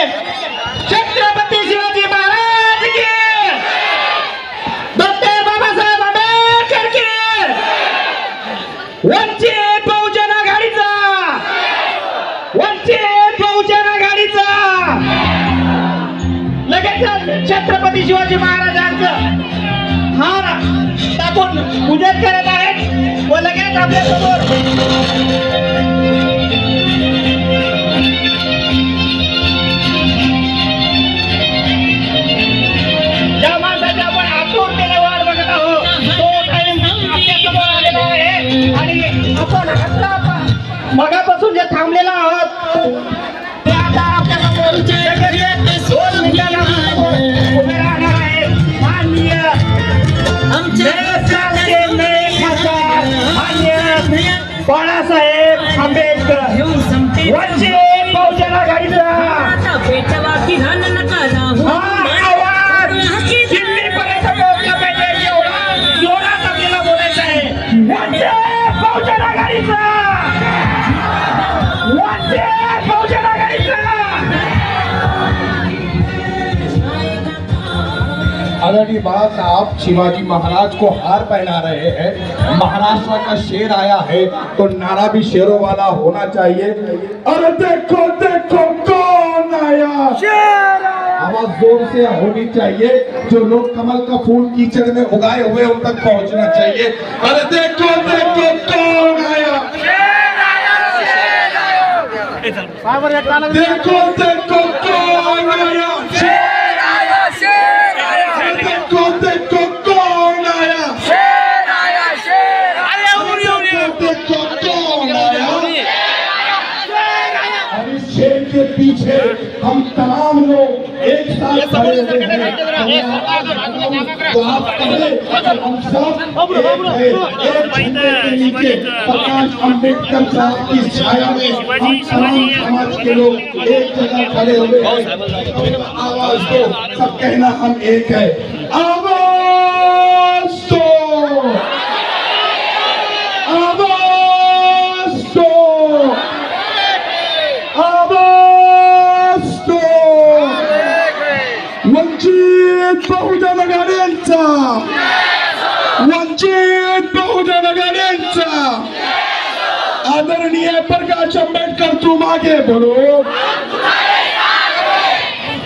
छत्रपती शिवाजी महाराज की डॉक्टर बाबासाहेब आंबेडकर की वंचित बहुजन आघाडीचा! वंचित बहुजन आघाडीचा! लगेच छत्रपती शिवाजी महाराजांचं हार टाकून पूजन करत आहेत व लगेच आपल्या मगापासून जे थांबलेला आहोत ते आता बाळासाहेब आंबेडकर. वंचित बहुजन आघाडीचा. آدھڑی بات آپ شیواجی مہاراج کو ہار پہنا رہے ہیں۔ مہاراشٹر کا شیر آیا ہے تو نارا بھی شیروں والا ہونا چاہیے۔ اور دیکھو دیکھو کون آیا؟ شیر آیا۔ آواز زور سے ہونی چاہیے۔ جو لوگ کمل کا پھول کیچڑ میں اگائے ہوئے ان تک پہنچنا چاہیے۔ اور دیکھو دیکھو کون آیا؟ شیر آیا شیر آیا۔ دیکھو دیکھو کون آیا؟ एक साथ खड़े हुए हैं तो आप कहें कि हम सब एक हैं, एक झंडे के नीचे प्रकाश अम्बेडकर साहब की छाया में हम तमाम समाज के लोग एक آدرنی پرکاش امبیڈکر تم آگے بولو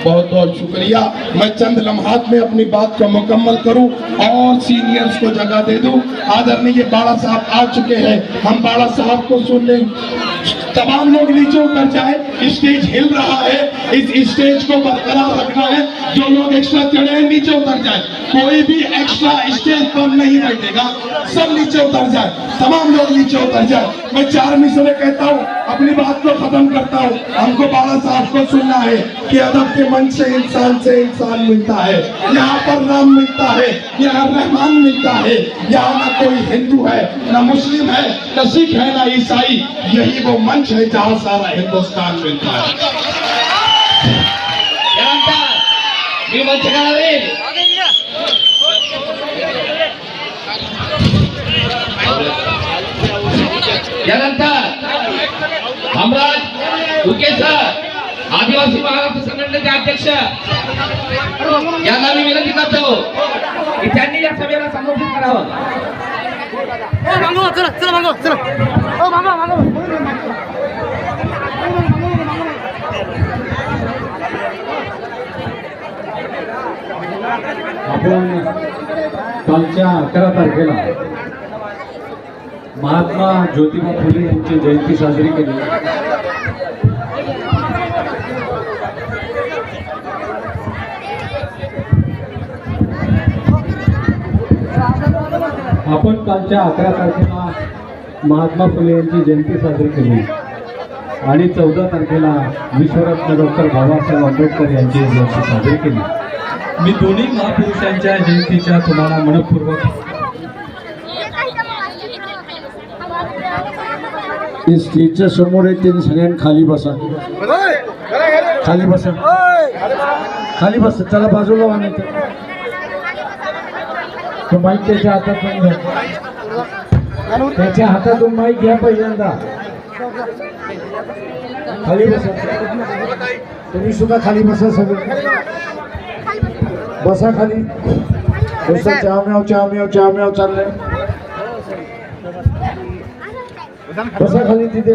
بہت بہت شکریہ۔ میں چند لمحات میں اپنی بات کو مکمل کروں اور سینئرز کو جگہ دے دوں۔ آدرنی یہ بارہ صاحب آ چکے ہیں۔ ہم بارہ صاحب کو سن لیں تمام لوگ نیچے اوپر جائیں۔ اسٹیج ہل رہا ہے۔ اس اسٹیج کو برقرار رکھنا ہے۔ جو لوگ ایکسٹرا چڑھے نیچے اتر جائیں۔ کوئی بھی ایکسٹرا اسٹیج پر نہیں بیٹھے گا۔ سب نیچے اتر جائیں۔ تمام لوگ نیچے اتر جائیں۔ میں چار مصرے کہتا ہوں۔ اپنی بات کو ختم کرتا ہوں۔ ہم کو بالا صاحب کو سننا ہے کہ ادب کے من سے انسان سے انسان ملتا ہے۔ یہاں پر رام ملتا ہے۔ یہاں رحمان ملتا ہے۔ یہاں نہ کوئی ہندو ہے، نہ مسلم ہے، نہ سکھ ہے، نہ عیسائی۔ یہی وہ منچ ہے جہاں سارا ہندوستان ملتا ہے۔ यानंतर मी मंच करावे हमराज उके सर आदिवासी महाराष्ट्र संघटनेचे अध्यक्ष यांना मी विनंती करतो की त्यांनी या सभेला संबोधित करावं मागो चला चला मागो चला ओ मागो मागो आपण कालच्या अकरा तारखेला महात्मा ज्योतिबा फुले यांची जयंती साजरी केली. आपण कालच्या अकरा तारखेला महात्मा फुले यांची जयंती साजरी केली. आणि चौदा तारखेला विश्वरत्न डॉक्टर बाबासाहेब आंबेडकर यांची जयंती साजरी केली. मी दोन्ही महापुरुषांच्या जयंतीच्या तुम्हाला मनपूर्वक ते स्टेजच्या समोर आहे त्यांनी सगळ्यांनी खाली बसा. खाली बसा. खाली बसा. त्याला बाजूला म्हणायचं तो माईक त्याच्या हातातून घ्या त्याच्या हातातून माईक घ्या पहिल्यांदा. खाली बसा. तुम्ही सुद्धा खाली बसा सगळं. बसा खाली. बसा चावम्याव चावम्याव चावम्याव चाललंय. बसा खाली तिथे.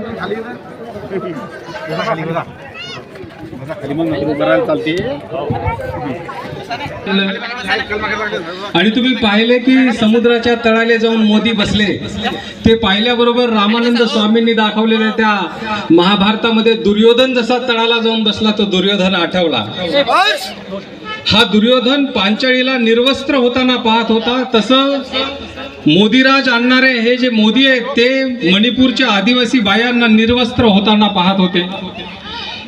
आणि तुम्ही पाहिले की समुद्राच्या तळाले जाऊन मोदी बसले. ते पाहिल्याबरोबर रामानंद स्वामींनी दाखवलेल्या त्या महाभारतामध्ये दुर्योधन जसा तळाला जाऊन बसला तो दुर्योधन आठवला. हा दुर्योधन पांचाळीला निर्वस्त्र होताना पाहत होता. तसं मोदीराज आणणारे हे जे मोदी आहेत ते मणिपूरच्या आदिवासी बायांना निर्वस्त्र होताना पाहत होते.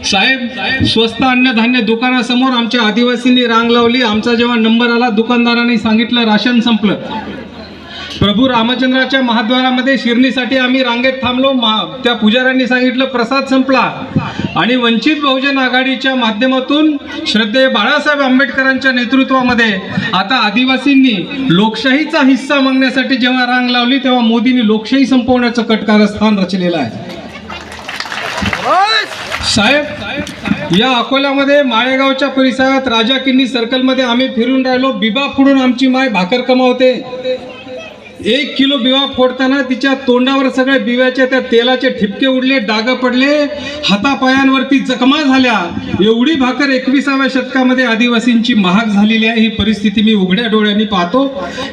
साहेब स्वस्त अन्नधान्य दुकानासमोर आमच्या आदिवासींनी रांग लावली. आमचा जेव्हा नंबर आला दुकानदारांनी सांगितलं राशन संपलं. प्रभू रामचंद्राच्या महाद्वारामध्ये शिरणीसाठी आम्ही रांगेत थांबलो. महा त्या पुजाऱ्यांनी सांगितलं प्रसाद संपला. आणि वंचित बहुजन आघाडीच्या माध्यमातून श्रद्धेय बाळासाहेब आंबेडकरांच्या नेतृत्वामध्ये आता आदिवासींनी लोकशाहीचा हिस्सा मागण्यासाठी जेव्हा रांग लावली तेव्हा मोदींनी लोकशाही संपवण्याचं कटकारस्थान रचलेलं आहे. साहेब या अकोल्यामध्ये माळेगावच्या परिसरात राजा किन्नी सर्कलमध्ये आम्ही फिरून राहिलो. बिबा फुडून आमची माय भाकर कमावते. एक किलो बिवा फोडताना तिच्या तोंडावर सगळे बिव्याच्या त्या तेलाचे ठिपके उडले डाग पडले हातापायांवरती जखमा झाल्या. एवढी भाकर एकविसाव्या शतकामध्ये आदिवासींची महाग झालेली आहे ही परिस्थिती मी उघड्या डोळ्यांनी पाहतो.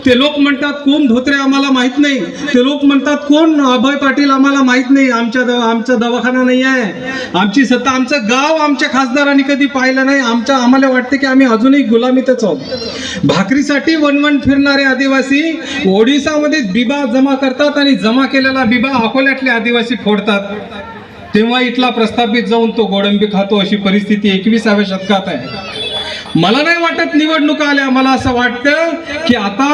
ते लोक म्हणतात कोण धोत्रे आम्हाला माहीत नाही? ते लोक म्हणतात कोण अभय पाटील आम्हाला माहीत नाही? आमच्या दवा आमचा दवाखाना नाही आहे. आमची सत्ता आमचं गाव आमच्या खासदारांनी कधी पाहिलं नाही. आमच्या आम्हाला वाटते की आम्ही अजूनही गुलामीतच आहोत. भाकरीसाठी वनवन फिरणारे आदिवासी ओडिसा गावामध्ये बिबा जमा करतात आणि जमा केलेला बिबा अकोल्यातले आदिवासी फोडतात. तेव्हा इथला प्रस्थापित जाऊन तो गोडंबी खातो अशी परिस्थिती एकविसाव्या शतकात आहे. मला नाही वाटत निवडणुका आल्या. मला असं वाटतं की आता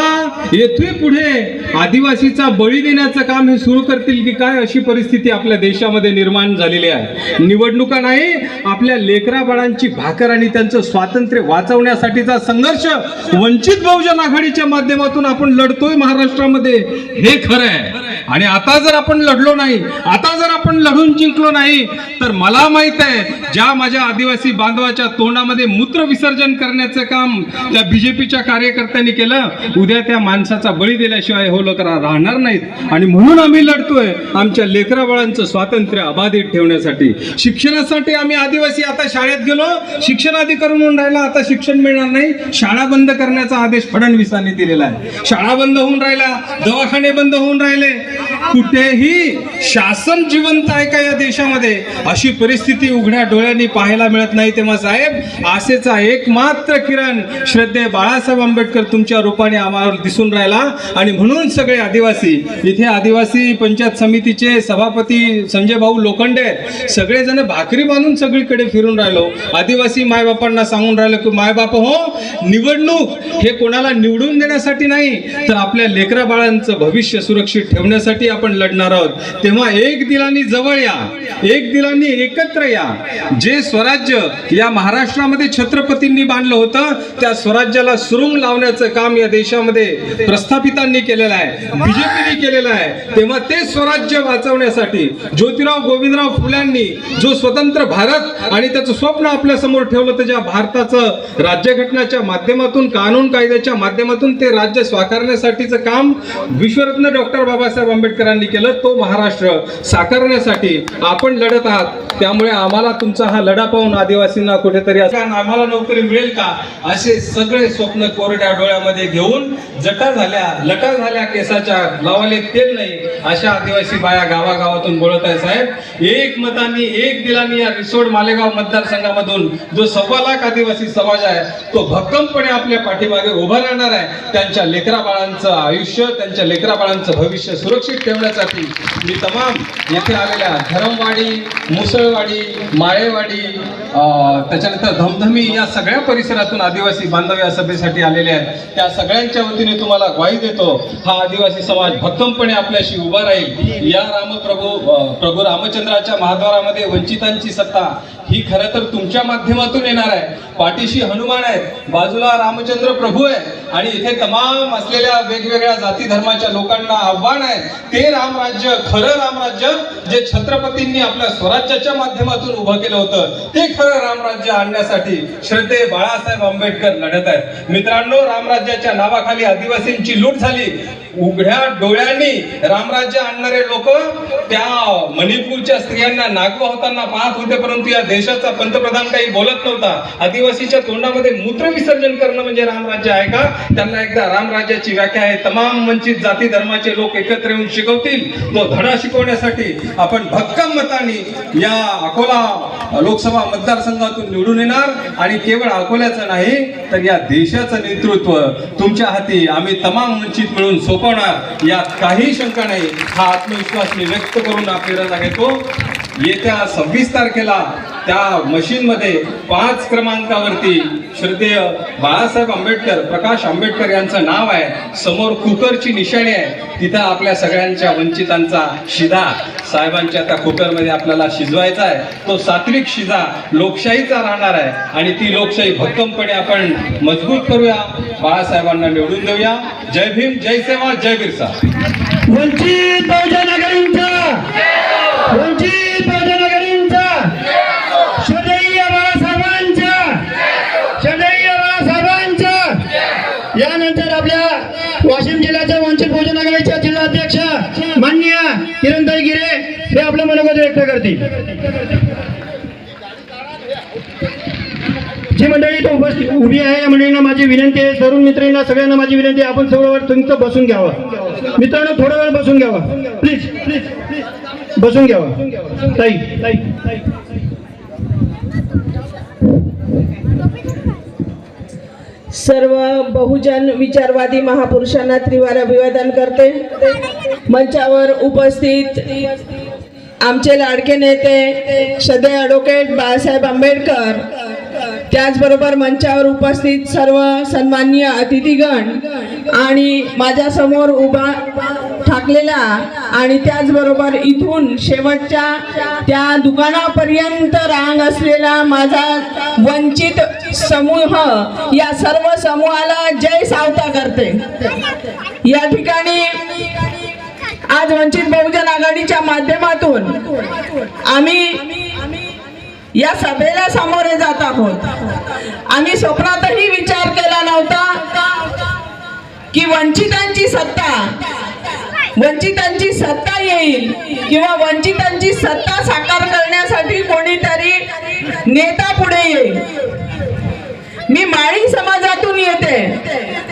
येथून पुढे. आदिवासीचा बळी देण्याचं काम हे सुरू करतील की काय अशी परिस्थिती आपल्या देशामध्ये निर्माण झालेली आहे. निवडणुका नाही आपल्या लेकरा बाळांची भाकर आणि त्यांचं स्वातंत्र्य वाचवण्यासाठीचा संघर्ष वंचित बहुजन आघाडीच्या माध्यमातून आपण लढतोय महाराष्ट्रामध्ये. हे खरं आहे. आणि आता जर आपण लढलो नाही आता जर आपण लढून जिंकलो नाही तर मला माहीत आहे ज्या माझ्या आदिवासी बांधवाच्या तोंडामध्ये मूत्र विसर्जन करण्याचं काम त्या बीजेपीच्या कार्यकर्त्यांनी केलं उद्या त्या माणसाचा बळी दिल्याशिवाय हो लोक राहणार नाहीत. आणि म्हणून आम्ही लढतोय आमच्या लेकराबाळांचं स्वातंत्र्य अबाधित ठेवण्यासाठी. शिक्षणासाठी आम्ही आदिवासी आता शाळेत गेलो शिक्षण आधी होऊन राहिला आता शिक्षण मिळणार नाही. शाळा बंद करण्याचा आदेश फडणवीसांनी दिलेला आहे. शाळा बंद होऊन राहिला दवाखाने बंद होऊन राहिले कुठेही शासन जिवंत आहे का या देशामध्ये? अशी परिस्थिती उघड्या डोळ्यांनी पाहायला मिळत नाही तेव्हा साहेब आशेचा एकमात्र किरण श्रद्धे बाळासाहेब आंबेडकर तुमच्या रूपाने आम्हाला दिसून राहिला. आणि म्हणून सगळे आदिवासी इथे आदिवासी पंचायत समितीचे सभापती संजय भाऊ लोखंडे आहेत. सगळेजण भाकरी बांधून सगळीकडे फिरून राहिलो. आदिवासी मायबापांना सांगून राहिलो की मायबाप हो निवडणूक हे कोणाला निवडून देण्यासाठी नाही तर आपल्या लेकरा बाळांचं भविष्य सुरक्षित ठेवण्यासाठी आपण लढणार आहोत. तेव्हा एक दिलानी जवळ या. एक दिलानी एकत्र या. जे स्वराज्य या महाराष्ट्रामध्ये छत्रपतींनी बांधलं होतं त्या स्वराज्याला सुरुंग लावण्याचं काम या देशामध्ये प्रस्थापितांनी केलेलं आहे बीजेपीने केलेलं आहे. तेव्हा ते स्वराज्य वाचवण्यासाठी ज्योतिराव गोविंदराव फुल्यांनी जो स्वतंत्र भारत आणि त्याचं स्वप्न आपल्यासमोर ठेवलं तर ज्या भारताचं राज्यघटनाच्या माध्यमातून कानून कायद्याच्या माध्यमातून ते राज्य स्वीकारण्यासाठीचं काम विश्वरत्न डॉक्टर बाबासाहेब आंबेडकरांनी केलं तो महाराष्ट्र साकारण्यासाठी आपण लढत आहात. त्यामुळे आम्हाला तुमचा हा लढा पाहून आदिवासींना कुठेतरी आम्हाला नोकरी मिळेल का? असे सगळे स्वप्न कोरड्या डोळ्यामध्ये घेऊन जटा झाल्या. लटा झाल्या केसाच्या लावाले तेल नाही. अशा आदिवासी बाया गावागावातून बोलत आहे साहेब. एक मतांनी एक दिलानी या रिसोड मालेगाव मतदारसंघामधून जो सव्वा लाख आदिवासी समाज आहे तो भक्कमपणे आपल्या पाठीमागे उभा राहणार आहे. त्यांच्या लेकरा बाळांचं आयुष्य त्यांच्या लेकरा बाळांचं भविष्य सुरक्षित ठेवण्यासाठी मी तमाम येथे आलेल्या धरमवाडी मुसळवाडी माळेवाडी त्याच्यानंतर धमधमी या सगळ्या परिसरातून आदिवासी बांधव या सभेसाठी आलेले आहेत. त्या सगळ्यांच्या वतीने तुम्हाला ग्वाही देतो. हा आदिवासी समाज भक्कमपणे आपल्याशी उभा राहील. या रामप्रभू प्रभू रामचंद्राच्या महाद्वारामध्ये वंचितांची सत्ता ही खरं तर तुमच्या माध्यमातून येणार आहे. पाठीशी हनुमान आहेत बाजूला रामचंद्र प्रभू आहे आणि इथे तमाम असलेल्या वेगवेगळ्या जाती धर्माच्या लोकांना आव्हान आहे. ते रामराज्य खरं रामराज्य जे छत्रपतींनी आपल्या स्वराज्याच्या माध्यमातून उभं केलं होतं ते खरं रामराज्य आणण्यासाठी श्रद्धे बाळासाहेब आंबेडकर लढत आहेत. मित्रांनो रामराज्याच्या नावाखाली आदिवासींची लूट झाली. उघड्या डोळ्यांनी रामराज्य आणणारे लोक त्या मणिपूरच्या स्त्रियांना नागवा होताना पाहत होते परंतु या देशाचा पंतप्रधान काही बोलत नव्हता. आदिवासीच्या तोंडामध्ये मूत्र विसर्जन करणं म्हणजे रामराज्य आहे का? त्यांना एकदा रामराज्याची व्याख्या आहे. तमाम वंचित जाती धर्माचे लोक एकत्र येऊन शिकवतील. तो धडा शिकवण्यासाठी आपण भक्कम मताने या अकोला लोकसभा मतदारसंघातून निवडून येणार. आणि केवळ अकोल्याचं नाही तर या देशाचं नेतृत्व तुमच्या हाती. आम्ही तमाम वंचित मिळून सोपवणार यात काही शंका नाही. हा आत्मविश्वास मी व्यक्त करून आपल्याला रजा घेतो येत्या सव्वीस तारखेला त्या मशीनमध्ये पाच क्रमांकावरती श्रद्धेय बाळासाहेब आंबेडकर प्रकाश आंबेडकर यांचं नाव आहे. समोर कुकरची निशाणी आहे. तिथं आपल्या सगळ्यांच्या वंचितांचा शिधा साहेबांच्या त्या कुकरमध्ये आपल्याला शिजवायचा आहे. तो सात्विक शिजा लोकशाहीचा राहणार आहे. आणि ती लोकशाही भक्कमपणे आपण मजबूत करूया. बाळासाहेबांना निवडून देऊया. जय भीम जय सेवा जय बिरसा. वंचित बहुजन वंचित बहुजन आघाडींचा सदैव बाळासाहेबांचा सदैव बाळासाहेबांचा यानंतर आपल्या वाशिम जिल्ह्याच्या वंचित बहुजन आघाडीच्या जिल्हाध्यक्ष मान्य किरणताई गिरे हे आपलं मनोगत व्यक्त करतील. जी मंडळी इथं उपस्थित उभी आहे या मंडळींना माझी विनंती आहे तरुण मित्रांना सगळ्यांना माझी विनंती आहे आपण सगळं वेळ तुमचं बसून घ्यावं. मित्रांनो थोडा वेळ बसून घ्यावा. प्लीज प्लीज प्लीज बसून घ्यावा. ताई ताई. सर्व बहुजन विचारवादी महापुरुषांना त्रिवार अभिवादन करते. मंचावर उपस्थित आमचे लाडके नेते सदे ॲडव्होकेट बाळासाहेब आंबेडकर. त्याचबरोबर मंचावर उपस्थित सर्व सन्माननीय अतिथीगण आणि माझ्यासमोर उभा थाकलेला आणि त्याचबरोबर इथून शेवटच्या त्या दुकानापर्यंत रांग असलेला माझा वंचित समूह या सर्व समूहाला जय सावता करते. या ठिकाणी आज वंचित बहुजन आघाडीच्या माध्यमातून आम्ही या सभेला सामोरे जात आहोत. आम्ही स्वप्नातही विचार केला नव्हता की वंचितांची सत्ता वंचितांची सत्ता येईल किंवा वंचितांची सत्ता साकार करण्यासाठी कोणीतरी नेता पुढे येईल. मी माळी समाजातून येते.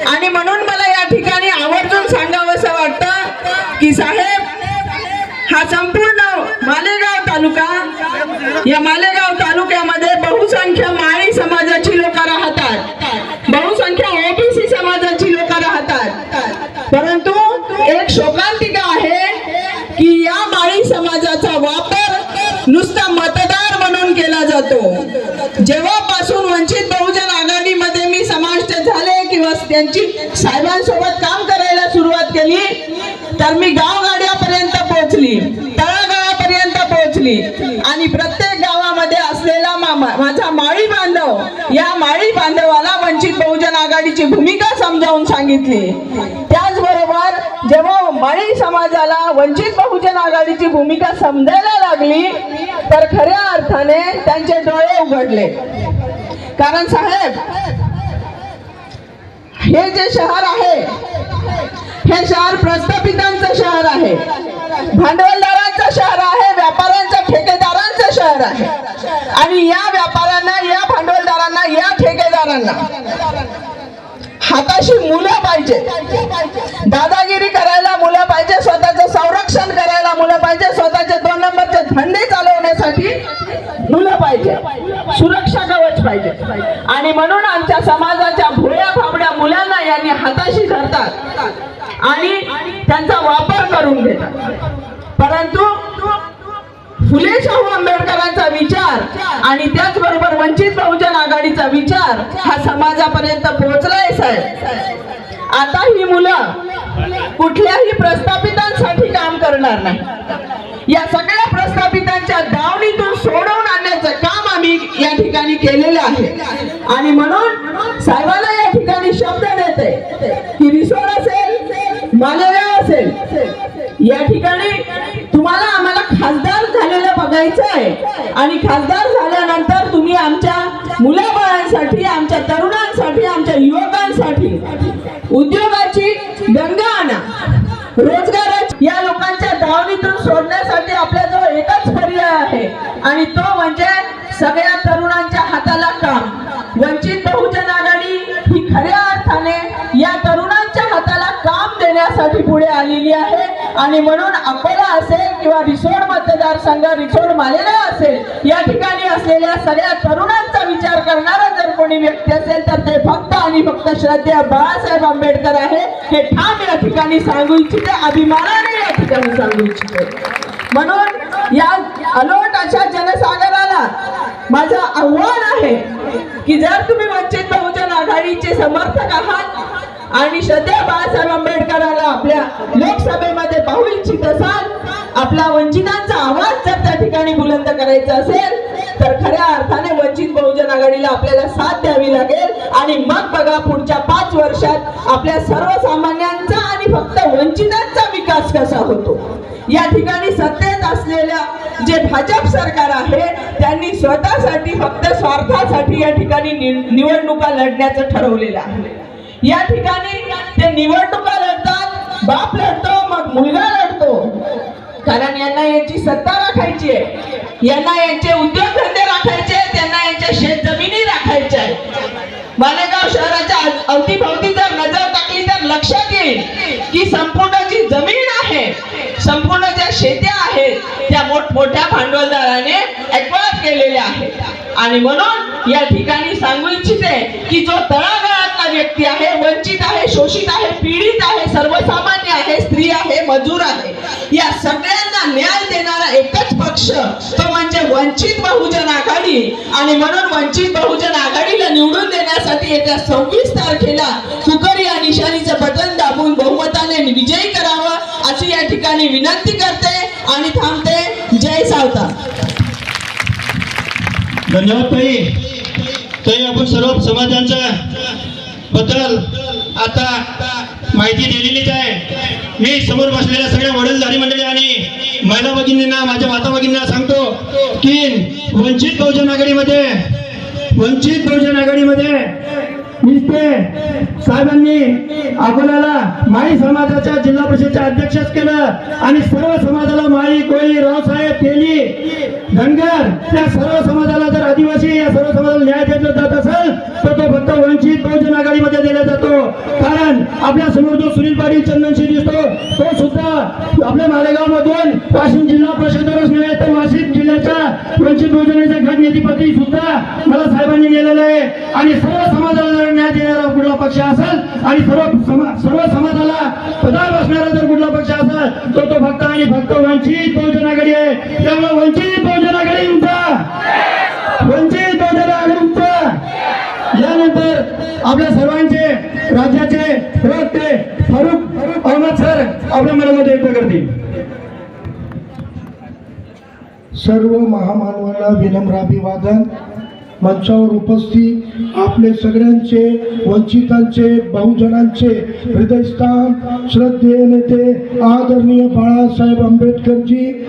आणि म्हणून मला या ठिकाणी आवर्जून सांगावंसं वाटतं की साहेब हा संपूर्ण मालेगाव तालुका या मालेगाव तालुक्यामध्ये बहुसंख्य माळी समाजाची लोक राहतात. बहुसंख्य ओबीसी समाजाची लोक राहतात. परंतु एक शोका नुसता मतदार म्हणून केला जातो. जेव्हापासून वंचित बहुजन आघाडीमध्ये मी समाविष्ट झाले किंवा त्यांची साहेबांसोबत काम करायला सुरुवात केली तर मी गावगाड्यापर्यंत पोहोचली तळागाळापर्यंत पोहोचली. आणि प्रत्येक गावामध्ये असलेला माझा माळी बांधव या माळी बांधवाला वंचित बहुजन आघाडीची भूमिका समजावून सांगितली. त्याचबरोबर जेव्हा माळी समाजाला वंचित बहुजन आघाडीची भूमिका समजायला लागली तर खऱ्या अर्थाने त्यांचे डोळे उघडले. कारण साहेब हे जे शहर आहे हे शहर प्रस्थापितांचं शहर आहे भांडवलदारांचं शहर आहे व्यापाऱ्यांचं ठेकेदारांचं शहर आहे. आणि या व्यापाऱ्यांना या भांडवलदारांना या ठेकेदारांना हाताशी मुलं पाहिजे. दादागिरी करायला मुलं पाहिजे स्वतःचं संरक्षण करायला मुलं पाहिजे स्वतःचे दोन नंबरचे धंदे चालवण्यासाठी मुलं पाहिजे. सुरक्षा कवच पाहिजे. आणि म्हणून आमच्या समाजाच्या भोळ्या फाबड्या मुलांना यांनी हाताशी धरतात आणि त्यांचा वापर करून घेतात. परंतु फुले शाहू आंबेडकरांचा विचार आणि त्याचबरोबर वंचित बहुजन आघाडीचा विचार हा समाजापर्यंत पोहोचलाय साहेब. आता ही मुलं कुठल्याही प्रस्थापितांसाठी काम करणार नाही. या सगळ्या प्रस्थापितांच्या दावणीतून सोडवून आणण्याचं काम आम्ही आणि म्हणून साहेबांना या ठिकाणी शब्द देते की रिसोड असेल मालेगाव झालेलं आहे आणि खासदार झाल्यानंतर तुम्ही आमच्या मुलाबाळांसाठी आमच्या तरुणांसाठी आमच्या युवकांसाठी उद्योगाची गंगा आणा. रोजगाराची या लोकांच्या दावणीतून सोडण्यासाठी आपल्याजवळ एकच पर्याय आहे आणि तो म्हणजे सगळ्या तरुणांच्या हाताला काम. वंचित बहुजन आघाडी ही खऱ्या अर्थाने या तरुणा काम पुढे आलेली आहे. आणि म्हणून अकोला असेल किंवा रिसोड मतदारसंघ रिसोड मालेगाव असेल या ठिकाणी असलेल्या सगळ्या तरुणांचा विचार करणारा जर कोणी व्यक्ती असेल तर ते फक्त आणि फक्त श्रद्धेय बाळासाहेब आंबेडकर आहे. हे ठाम या ठिकाणी सांगू इच्छिते अभिमानाने या ठिकाणी सांगू इच्छिते. म्हणून या अलोट अशा जनसागराला माझं आव्हान आहे की जर तुम्ही वंचित बहुजन आघाडीचे समर्थक आहात आणि श्रद्धेय बाळासाहेब आंबेडकरांना आपल्या लोकसभेमध्ये पाहू इच्छित असाल आपला वंचितांचा आवाज जर त्या ठिकाणी बुलंद करायचा असेल तर खऱ्या अर्थाने वंचित बहुजन आघाडीला आपल्याला साथ द्यावी लागेल. आणि मग बघा पुढच्या पाच वर्षात आपल्या सर्वसामान्यांचा आणि फक्त वंचितांचा विकास कसा होतो? या ठिकाणी सत्तेत असलेल्या जे भाजप सरकार आहे त्यांनी स्वतःसाठी फक्त स्वार्थासाठी या ठिकाणी निवडणुका लढण्याचं ठरवलेलं आहे. या ठिकाणी ते निवडणुका लढतात बाप लढतो मग मुलगा लढतो. कारण यांना यांची सत्ता राखायची आहे. यांना यांचे उद्योगधंदे राखायचे आहेत, त्यांना यांच्या शेत जमिनी राखायच्या आहेत. मालेगाव शहराच्या अवतीभवती जर नजर टाकली तर लक्षात येईल की संपूर्ण जी जमीन आहे संपूर्ण ज्या शेत्या आहेत त्या मोठमोठ्या भांडवलदाराने एक्वायर केलेल्या आहेत. आणि म्हणून या ठिकाणी सांगू इच्छिते की जो तळागाळात व्यक्ती आहे वंचित आहे शोषित आहे पीडित आहे सर्वसामान्य आहे स्त्री आहे मजूर आहे. या सगळ्यांना न्याय देणारा एकच पक्ष तो म्हणजे वंचित बहुजन आघाडी. आणि म्हणून वंचित बहुजन आघाडीला निवडून देण्यासाठी येत्या सव्वीस तारखेला कुकरी या निशाणीचं बटन दाबून बहुमताने विजयी करावं अशी या ठिकाणी विनंती करते आणि थांबते. जय सावता. धन्यवाद ताई. आपण सर्व समाजांचा बद्दल आता माहिती दिलेलीच आहे. मी समोर बसलेल्या सगळ्या वडीलधारी मंडळी आणि महिला भगिनींना माझ्या माता भगिनींना सांगतो की वंचित बहुजन आघाडीमध्ये वंचित बहुजन आघाडीमध्ये साहेबांनी अकोल्याला माळी समाजाच्या जिल्हा परिषदच्या अध्यक्षच केलं आणि सर्व समाजाला माळी कोळी रावसाहेब तेली धनगर त्या सर्व समाजाला जर आदिवासी या सर्व समाजाला न्याय दिला जात असेल तर तो फक्त वंचित बहुजन आघाडीमध्ये दिला जातो. कारण आपल्यासमोर जो सुनील पाटील चंदनशी दिसतो तो सुद्धा आपल्या मालेगाव मधून वाशिम जिल्हा परिषदेवरच नव्हे तर वाशिम जिल्ह्याच्या वंचित योजनेच्या गट नेतेपदी सुद्धा मला साहेबांनी नेलेलं आहे. आणि सर्व समाजाला जर न्याय देणारा कुठला पक्ष असेल आणि सर्व समा- सर्व समाजाला पदार बसणारा जर कुठला पक्ष असेल तर तो फक्त आणि फक्त वंचित बहुजन आघाडी आहे. त्यामुळे वंचित बहुजन आघाडी तुमचा वंचित बहुजन आघाडी तुमचा यानंतर आपल्या सर्वांचे राज्याचे प्रवक्ते फारुख अहमद सर आपल्या मनामध्ये व्यक्त करतील. सर्व महामानवाला विनम्र अभिवादन. मंचावर उपस्थित आपले सगळ्यांचे वंचितांचे बहुजनांचे हृदयस्थान श्रद्धेय नेते आदरणीय बाळासाहेब आंबेडकरजी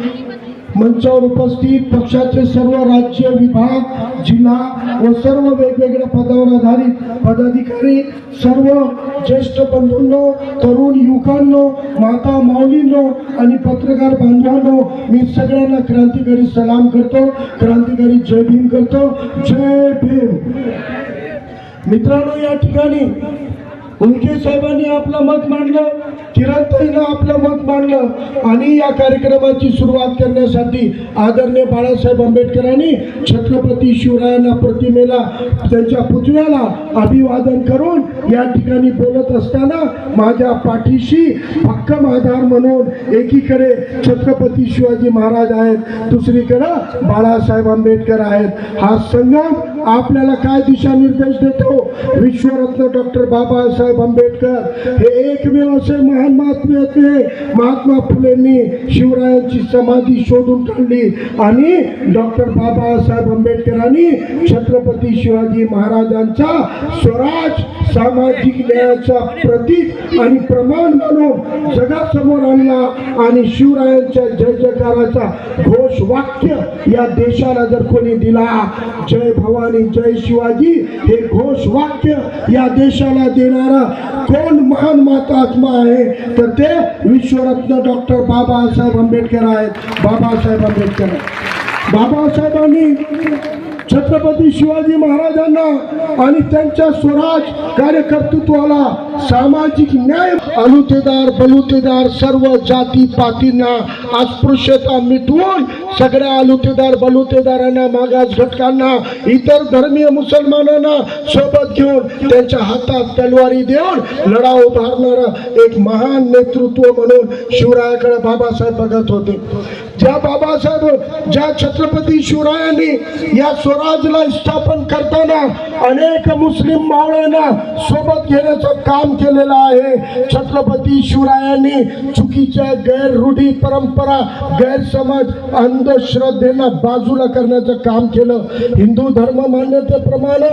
मंचावर उपस्थित पक्षाचे सर्व राज्य विभाग जिल्हा व सर्व वेगवेगळ्या पदावर आधारित पदाधिकारी सर्व ज्येष्ठ बंधूंनो तरुण युवकांनो माता माऊलींनो आणि पत्रकार बांधवांनो मी सगळ्यांना क्रांतिकारी सलाम करतो. क्रांतिकारी जय भीम करतो. जय भीम. मित्रांनो या ठिकाणी उनके साहेबांनी आपलं मत मांडलं. किरणताईनं आपलं मत मांडलं आणि या कार्यक्रमाची सुरुवात करण्यासाठी आदरणीय बाळासाहेब आंबेडकरांनी छत्रपती शिवरायांना प्रतिमेला त्यांच्या पुतळ्याला अभिवादन करून या ठिकाणी बोलत असताना माझ्या पाठीशी भक्कम आधार म्हणून एकीकडे छत्रपती शिवाजी महाराज आहेत दुसरीकडे बाळासाहेब आंबेडकर आहेत. हा संगम आपल्याला काय दिशा निर्देश देतो? विश्वरत्न डॉक्टर बाबासाहेब आंबेडकर हे एकमेव असे महान महात्मे होते महात्मा फुलेंनी शिवरायांची समाधी शोधून काढली. आणि डॉक्टर बाबासाहेब आंबेडकरांनी छत्रपती शिवाजी महाराजांचा स्वराज सामाजिक न्यायाचा प्रतीक आणि प्रमाण म्हणून जगासमोर आणला. आणि शिवरायांच्या जय जयकाराचा घोष वाक्य या देशाला जर कोणी दिला जय भवानी जय शिवाजी हे घोष वाक्य या देशाला देणारा कोण महान महात्मा आहे? तर ते विश्वरत्न डॉक्टर बाबासाहेब आंबेडकर आहेत. बाबासाहेब आंबेडकर. बाबासाहेबांनी छत्रपती शिवाजी महाराजांना आणि त्यांच्या स्वराज कार्यकर्तृत्वाला सामाजिक न्याय अनुतेदार बलुतेदार सर्व जाती पातींना अस्पृश्यता मिटवून सगळ्या अलुतेदार बलुतेदारांना मागास घटकांना इतर धर्मीय मुसलमानांना सोबत घेऊन त्यांच्या हातात तलवारी देऊन लढा उभारणारा एक महान नेतृत्व म्हणून शिवरायाकडे बाबासाहेब बघत होते. ज्या बाबासाहेब ज्या छत्रपती शिवरायांनी या स्वराजला स्थापन करताना अनेक मुस्लिम मावळ्यांना सोबत घेण्याचं काम केलेलं आहे. छत्रपती शिवरायांनी चुकीच्या गैररूढी परंपरा गैरसमज अंधश्रद्धेला बाजूला करण्याचं काम केलं. हिंदू धर्म मान्यतेप्रमाणे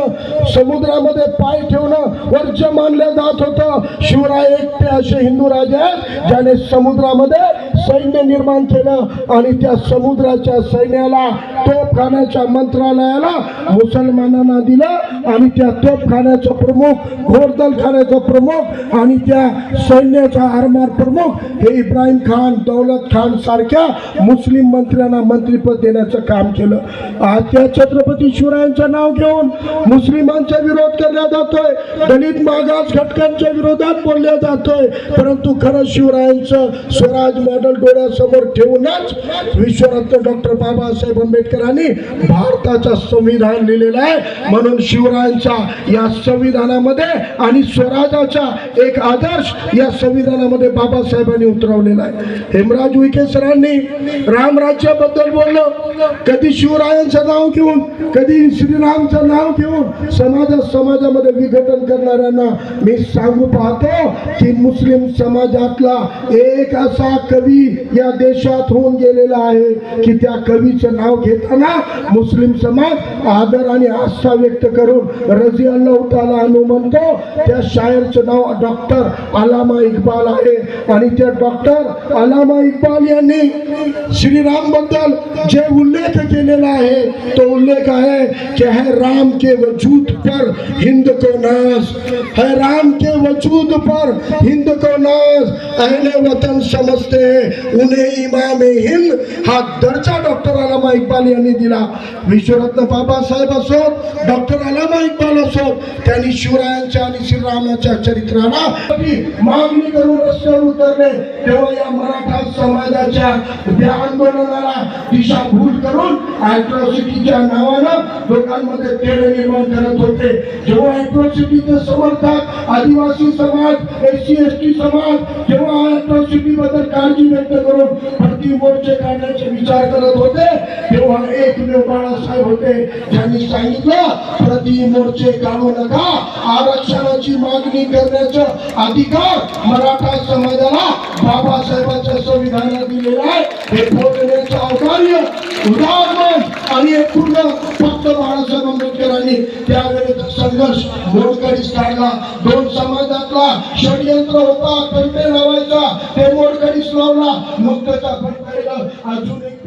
समुद्रामध्ये पाय ठेवणं वर्ज्य मानलं जात होतं. शिवराय एकटे असे हिंदू राजा ज्याने समुद्रामध्ये सैन्य निर्माण केलं आणि त्या समुद्राच्या सैन्याला तोफखान्याच्या मंत्रालयाला मुसलमानांना दिलं. आणि त्या तोफखान्याचा प्रमुख घोडदलखान्याचा प्रमुख आणि त्या सैन्याचा आरमार प्रमुख हे इब्राहिम खान दौलत खान सारख्या मुस्लिम मंत्र्यांना मंत्रीपद देण्याचं काम केलं. आज त्या छत्रपती शिवरायांचं नाव घेऊन मुस्लिमांचा विरोध केला जातोय. दलित मागास घटकांच्या विरोधात बोलल्या जातोय. परंतु खरं शिवरायांचं स्वराज मॉडेल डोळ्यासमोर ठेवूनच विश्वरत्न डॉक्टर बाबासाहेब आंबेडकरांनी भारताचा संविधान लिहिलेला आहे. म्हणून शिव शिवरायांच्या या संविधानामध्ये आणि स्वराजाचा एक आदर्श या संविधानामध्ये बाबासाहेबांनी उतरवलेला आहे. हेमराज विखे सरांनी रामराज्याबद्दल बोललं. कधी शिवरायांचं नाव घेऊन कधी श्रीरामचं नाव घेऊन समाजा समाजामध्ये विघटन करणाऱ्यांना मी सांगू पाहतो की मुस्लिम समाजातला एक असा कवी या देशात होऊन गेलेला आहे की त्या कवीचं नाव घेताना मुस्लिम समाज आदर आणि आस्था व्यक्त करून रजी अल्लाह ताला अनु म्हणतो त्या शायरचं नाव डॉक्टर अलामा इक्बाल आहे आणि त्या डॉक्टर अलामा इक्बाल यांनी श्रीरामबद्दल जे उल्लेख केलेला आहे तो उल्लेख आहे कि है राम के वजूद पर हिंद को नाज है राम के वजूद पर हिंद को नाज अहले वतन समजते हैं उन्हें इमाम हिंद हा दर्जा डॉक्टर अलामा इक्बाल यांनी दिला विश्वरत्न बाबासाहेब असो डॉक्टर अलामा इक्बाल असो त्यांनी शिवरायांच्या आणि श्रीरामाच्या चरित्राला मागणी करून रस्त्यावर उतरले. तेव्हा या मराठा समाजाच्या त्या आंदोलनाला दिशाभूल करून अॅट्रॉसिटीच्या नावानं लोकांमध्ये तेढ निर्माण करत होते. जेव्हा अॅट्रॉसिटीचे समर्थक आदिवासी समाज एस सी एस टी समाज जेव्हा अॅट्रॉसिटी बद्दल काळजी व्यक्त करून भरती मोर्चे काढण्याचे विचार करत होते तेव्हा एकमेव बाळासाहेब होते. ज्यांनी सांगितलं प्रति मोर्चे काढू नका. आरक्षणाची मागणी करण्याचा अधिकार मराठा समाजाला बाबासाहेबांच्या संविधानात दिलेला आहे. हे बोलण्याचं अवकार्य उदाहरण आणि हे पूर्ण फक्त बाळासाहेब आंबेडकरांनी त्यावेळेचा संघर्ष मोडकळीस काढला दोन समाजातला षडयंत्र होता कंटे लावायचा ते मोडकळीस लावला. मग त्याचा फटका अजून एक